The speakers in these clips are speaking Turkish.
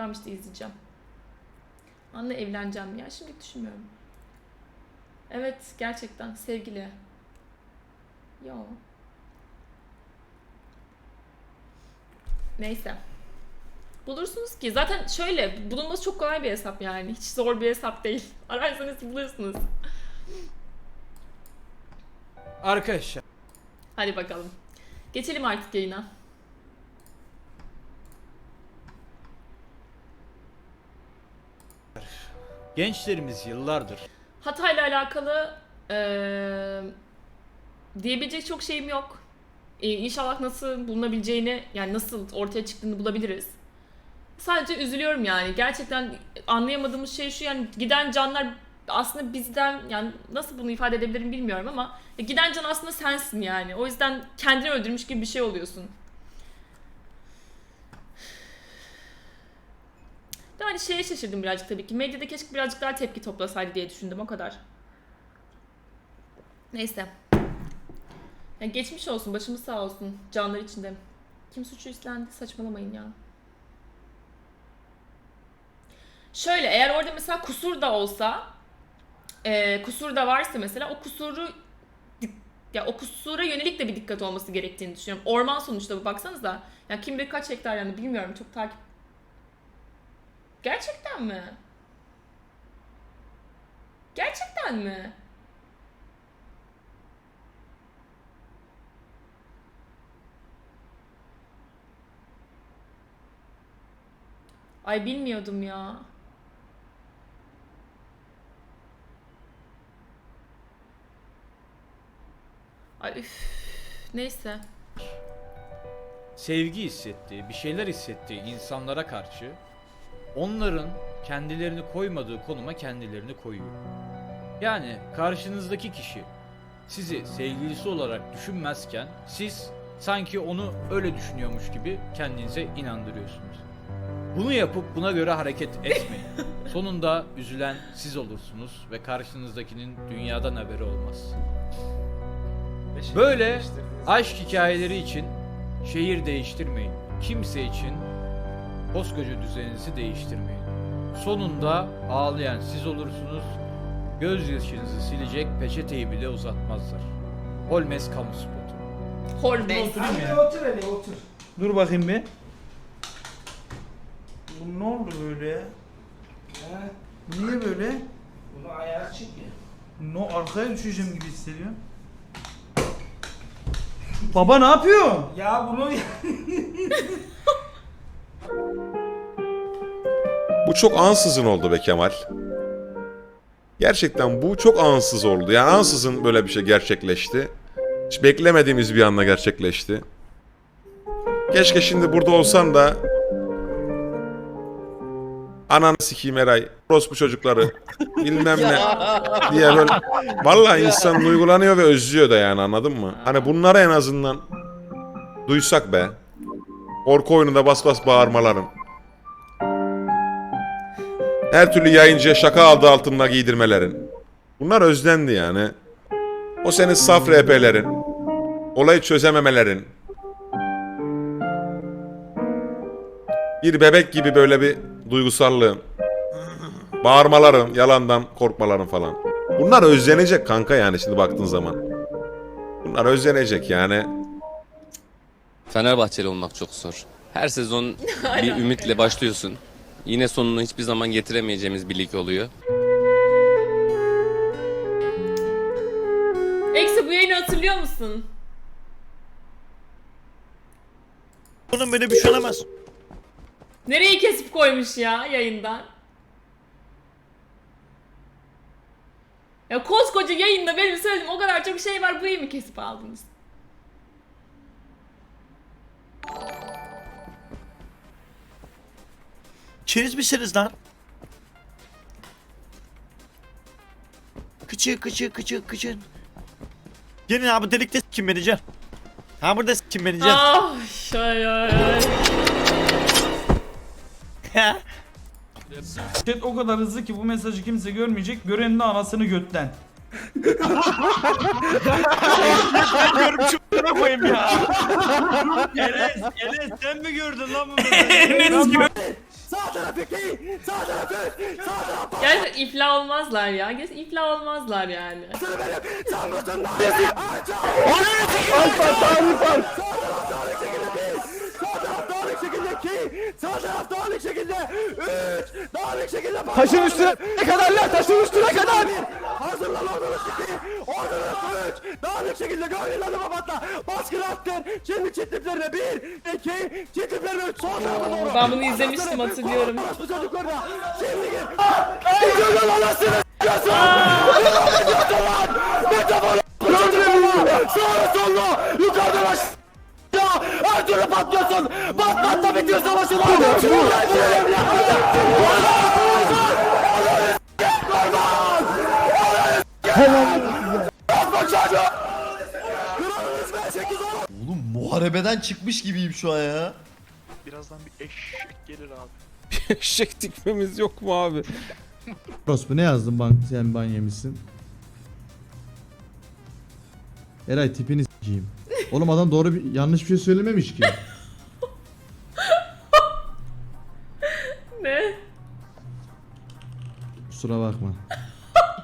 Tamam işte izleyeceğim. Anla evleneceğim ya. Şimdi düşünmüyorum. Evet gerçekten sevgili. Yo. Neyse. Bulursunuz ki. Zaten şöyle bulunması çok kolay bir hesap yani. Hiç zor bir hesap değil. Ararsanız bulursunuz. Arkadaşlar Hadi bakalım. Geçelim artık yayına. Gençlerimiz yıllardır Hatayla alakalı eee, diyebilecek çok şeyim yok. Ee, inşallah nasıl bulunabileceğini yani nasıl ortaya çıktığını bulabiliriz. Sadece üzülüyorum yani. Gerçekten anlayamadığımız şey şu yani giden canlar aslında bizden yani nasıl bunu ifade edebilirim bilmiyorum ama giden can aslında sensin yani. O yüzden kendini öldürmüş gibi bir şey oluyorsun. Yani şeye şaşırdım birazcık tabii ki. Medyada keşke birazcık daha tepki toplasaydı diye düşündüm o kadar. Neyse. Ya geçmiş olsun, başımız sağ olsun canlar içinde. Kim suçu üstlendi saçmalamayın ya. Şöyle eğer orada mesela kusur da olsa e, kusur da varsa mesela o kusuru ya o kusura yönelik de bir dikkat olması gerektiğini düşünüyorum. Orman sonuçta bu baksanıza. Ya kim bilir kaç hektar yani bilmiyorum çok takip. Gerçekten mi? Gerçekten mi? Ay bilmiyordum ya. Ay üf. Neyse. sevgi hissettiği, bir şeyler hissettiği insanlara karşı onların kendilerini koymadığı konuma kendilerini koyuyor. Yani karşınızdaki kişi sizi sevgilisi olarak düşünmezken siz sanki onu öyle düşünüyormuş gibi kendinize inandırıyorsunuz. Bunu yapıp buna göre hareket etmeyin. Sonunda üzülen siz olursunuz ve karşınızdakinin dünyadan haberi olmaz. Böyle aşk hikayeleri için şehir değiştirmeyin. Kimse için koskoca düzeninizi değiştirmeyin. Sonunda ağlayan siz olursunuz. Gözyaşınızı silecek peçeteyi bile uzatmazlar. Holmes kamu spotu. Hormes. Oturayım Hadi ya. otur hele otur. Dur bakayım bir. Bu ne oldu böyle ya? Niye böyle? bunu ayağa çek ya. No arkaya düşeceğim gibi hissediyorum. Baba ne yapıyorsun? Ya bunu Bu çok ansızın oldu be Kemal. Gerçekten bu çok ansız oldu. Yani ansızın böyle bir şey gerçekleşti. Hiç beklemediğimiz bir anda gerçekleşti. Keşke şimdi burada olsan da Ananı sikeyim Eray. Orospu çocukları. Bilmem ne. diye böyle. Vallahi insan duygulanıyor ve özlüyor da yani anladın mı? Hani bunları en azından duysak be. Korku oyununda bas bas bağırmaların. Her türlü yayıncıya şaka aldı altında giydirmelerin. Bunlar özlendi yani. O senin saf RP'lerin. Olayı çözememelerin. Bir bebek gibi böyle bir duygusallığın. Bağırmaların, yalandan korkmaların falan. Bunlar özlenecek kanka yani şimdi baktığın zaman. Bunlar özlenecek yani. Fenerbahçeli olmak çok zor. Her sezon bir ümitle başlıyorsun. Yine sonunu hiçbir zaman getiremeyeceğimiz bir lig oluyor. Eksi bu yayını hatırlıyor musun? Bunun böyle bir şey olamaz. Nereyi kesip koymuş ya yayından? Ya koskoca yayında benim söylediğim o kadar çok şey var burayı mı kesip aldınız? Keriz misiniz lan? Kıçı kıçı kıçı kıçın. Gelin abi delikte kim can. Ha burada kim can. Ah ay ay ay. Chat o kadar hızlı ki bu mesajı kimse görmeyecek. Görenin de anasını götten. Görüm çubuğuna koyayım ya. Enes, Enes sen mi gördün lan bu mesajı? Enes Sağ taraf iki. Sağ taraf üç. Sağ taraf Gerçekten iflah olmazlar ya. Gerçekten iflah olmazlar yani. basını benim. Sen basın daha iyisi. Alfa tarih var. Sağ taraf dağınık şekilde bir. Sağ taraf dağınık şekilde iki. Sağ taraf dağınık şekilde üç. Dağınık şekilde. Taşın üstüne ne kadar lan? Taşın üstüne kadar. Hazırlan ordunuz iki. Ordunuz üç. Dağınık şekilde gönül adıma patla. Baskın attır. Şimdi çiftliklerine bir, iki, çiftliklerine üç. Sol tarafa doğru. Ben bunu izlemiştim, hatırlıyorum. Bu çocuk orada. Şimdi gir. Gidiyorsun anasını. Gidiyorsun. Sağ sollu. Yukarıdan aşağı. Her türlü patlıyorsun. Patlat da bitiyor savaşın. Oğlum muharebeden çıkmış gibiyim şu an ya. Birazdan bir eşek gelir abi. Eşek dikmemiz yok mu abi? Rospu ne yazdın ban sen ban yemişsin? Eray tipini s**eyim. Oğlum adam doğru bir yanlış bir şey söylememiş ki. Ne? Kusura bakma.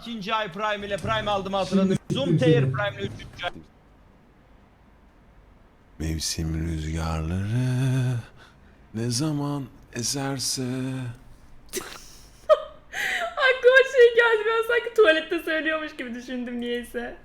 İkinci ay Prime ile Prime aldım hatırladım. Zoom Tier Prime ile üçüncü ay. Mevsim rüzgarları ne zaman eserse Aklıma şey geldi. Ben sanki tuvalette söylüyormuş gibi düşündüm niyeyse.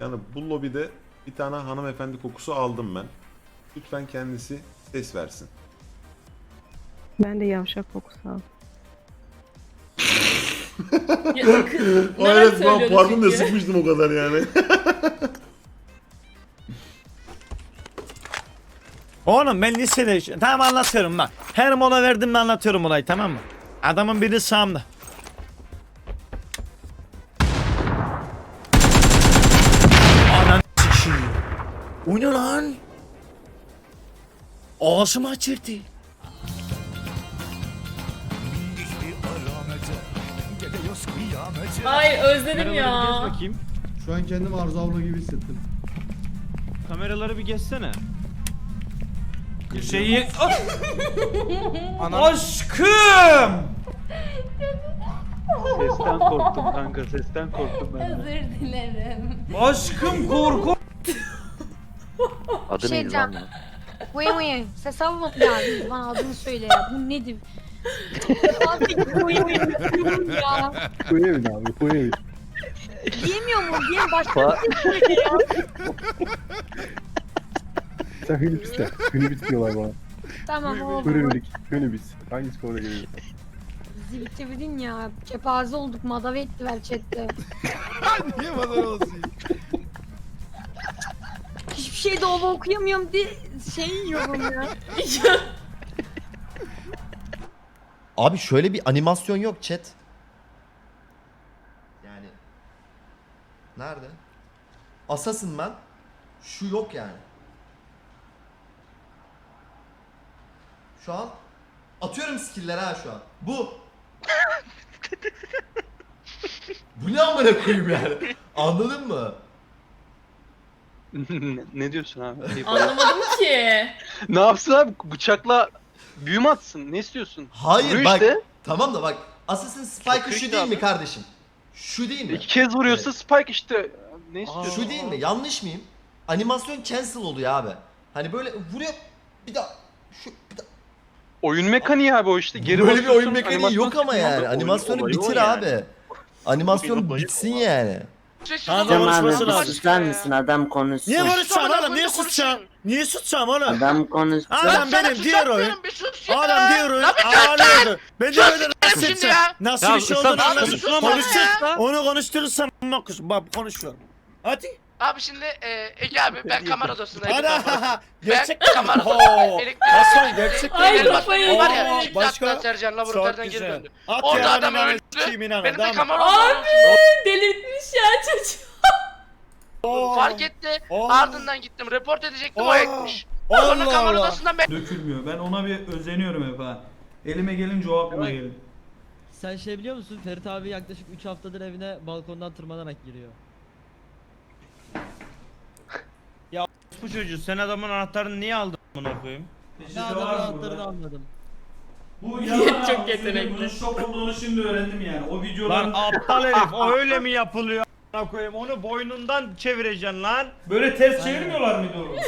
Yani bu lobide bir tane hanımefendi kokusu aldım ben. Lütfen kendisi ses versin. Ben de yavşak kokusu aldım. Ya, kız, neler söylüyordu çünkü. sıkmıştım o kadar yani. Oğlum ben lisede tamam anlatıyorum bak. Her mola verdim mi anlatıyorum olayı tamam mı? Adamın biri sağımda. Anan şimdi. O ne lan? Ağzımı açırdı. Ay özledim ya. bakayım. Şu an kendimi Arzu abla gibi hissettim. Kameraları bir geçsene. Şeyi... Aşkım! Sesten korktum kanka sesten korktum ben. Özür dilerim. Aşkım korku. Adı Şey neydi lan? diyeceğim. Uyu uyu. Ses alma ya. Bana adını söyle ya. Bu nedir? Abi uyu uyu. Diyorum ya. Kuyevi abi Kuyevi. Diyemiyor mu? Diyem başka bir şey söyle ya. Sen Hünibis de. Hünibis diyorlar bana. Tamam oldu. Hünibis. Hünibis. Hangisi konuda geliyor? Bizi bitirdin ya. Kepaze olduk. Madav ettiler chatte. Niye bana olsun? Hiçbir şey doğru okuyamıyorum diye şey yiyorum ya. Abi şöyle bir animasyon yok chat. Yani nerede? Assassin ben. Şu yok yani. Şu an atıyorum skill'ler ha şu an. Bu. Bu ne amına koyayım yani? Anladın mı? ne diyorsun abi? Anlamadım ki. ne yapsın abi? Bıçakla büyüm atsın. Ne istiyorsun? Hayır Vuruyor bak. işte. Tamam da bak. Assassin Spike'ı Çok şu değil mi abi. kardeşim? Şu değil mi? İki kez vuruyorsa Spike işte. Ne istiyorsun? Şu değil mi? Yanlış mıyım? Animasyon cancel oluyor abi. Hani böyle vuruyor bir daha şu bir daha. Oyun mekaniği abi o işte. Geri böyle bir oyun mekaniği animasyon yok ama çıkıyor. yani. Animasyonu olayı o bitir yani. abi. Animasyon olayı bitsin yani. Tamam Tamam abi susar mısın adam konuşsun. Niye konuşacağım oğlum? Niye susacağım? Niye susacağım oğlum? Adam konuşsun. Adam benim diğer oyun. Adam diğer oyun ağlıyordu. Ben de böyle nasıl edeceğim? Nasıl bir şey olduğunu anlasın. Konuşacağız. Onu konuşturursam ama kız. Bak konuşuyorum. Hadi. Abi şimdi e, Ege abi ben kamera odasındaydım. Ana. Gerçek kamera Oo. Elektrik- Hasan gerçek Ay, Benim kafayı var ya. yedim. Başka? Başka? Sercan laboratuvardan geri döndü. At Orada ya, adam ben öldü. sikeyim inanın, Benim de tamam. kamera Abi delirtmiş ya çocuk. Oo. fark etti. Oo. Ardından gittim. Report edecektim o Oo. etmiş. Sonra Allah kamera Allah. odasından ben Dökülmüyor. Ben ona bir özeniyorum hep ha. Elime gelince o aklıma gelir. Sen şey biliyor musun? Ferit abi yaklaşık 3 haftadır evine balkondan tırmanarak giriyor. Ya bu çocuğu sen adamın anahtarını niye aldın amına koyayım? Ne şey adam rahatlarını anladım. Bu yalan Çok yetenekli. Bunun şok olduğunu şimdi öğrendim yani. O videodan Lan aptal herif o öyle mi yapılıyor amına koyayım? Onu boynundan çevireceksin lan. böyle ters çevirmiyorlar mıydı onu?